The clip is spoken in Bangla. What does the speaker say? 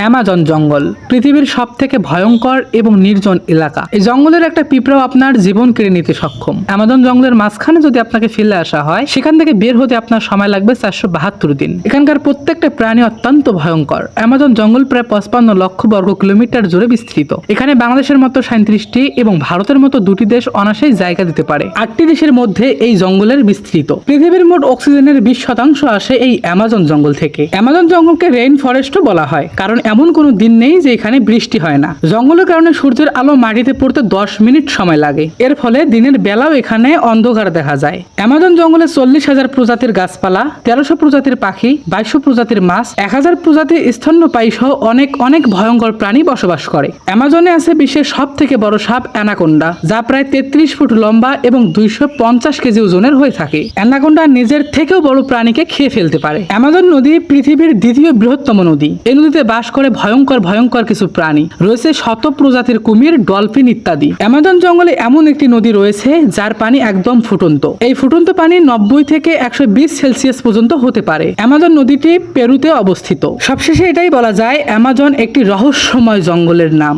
অ্যামাজন জঙ্গল, পৃথিবীর সব থেকে ভয়ঙ্কর এবং নির্জন এলাকা। এই জঙ্গলের একটা পিঁপড়াও আপনার জীবন কেড়ে নিতে সক্ষম। অ্যামাজন জঙ্গলের মাঝখানে যদি আপনাকে ফেলে আসা হয়, সেখান থেকে বের হতে আপনার সময় লাগবে চারশো বাহাত্তর দিন। এখানকার প্রত্যেকটা প্রাণী অত্যন্ত ভয়ঙ্কর। অ্যামাজন জঙ্গল প্রায় পঁচপান্ন লক্ষ বর্গ কিলোমিটার জুড়ে বিস্তৃত। এখানে বাংলাদেশের মতো সাঁত্রিশটি এবং ভারতের মতো দুটি দেশ অনাসেই জায়গা দিতে পারে। আটটি দেশের মধ্যে এই জঙ্গলের বিস্তৃত। পৃথিবীর মোট অক্সিজেনের বিশ শতাংশ আসে এই অ্যামাজন জঙ্গল থেকে। অ্যামাজন জঙ্গলকে রেইন ফরেস্টও বলা হয়, কারণ এমন কোনো দিন নেই যে এখানে বৃষ্টি হয় না। জঙ্গলের কারণে সূর্যের আলো মাটিতে পড়তে দশ মিনিট সময় লাগে। এর ফলে দিনের বেলাও এখানে অন্ধকার দেখা যায়। অ্যামাজন জঙ্গলে চল্লিশ হাজার প্রজাতির গাছপালা, তেরোশো প্রজাতির পাখি, বাইশশো প্রজাতির মাছ, এক হাজার প্রজাতির স্তন্যপায়ী সহ অনেক অনেক ভয়ঙ্কর প্রাণী বসবাস করে। অ্যামাজনে আছে বিশ্বের সব থেকে বড় সাপ অ্যানাকোন্ডা, যা প্রায় তেত্রিশ ফুট লম্বা এবং দুইশো পঞ্চাশ কেজি ওজনের হয়ে থাকে। অ্যানাকোন্ডা নিজের থেকেও বড় প্রাণীকে খেয়ে ফেলতে পারে। অ্যামাজন নদী পৃথিবীর দ্বিতীয় বৃহত্তম নদী। এই নদীতে বাস করে ভয়ঙ্কর ভয়ঙ্কর কিছু প্রাণী। রয়েছে শত প্রজাতির কুমির, ডলফিন ইত্যাদি। অ্যামাজন জঙ্গলে এমন একটি নদী রয়েছে, যার পানি একদম ফুটন্ত। এই ফুটন্ত পানি নব্বই থেকে একশো বিশ সেলসিয়াস পর্যন্ত হতে পারে। অ্যামাজন নদীটি পেরুতে অবস্থিত। সবশেষে এটাই বলা যায় অ্যামাজন একটি রহস্যময় জঙ্গলের নাম।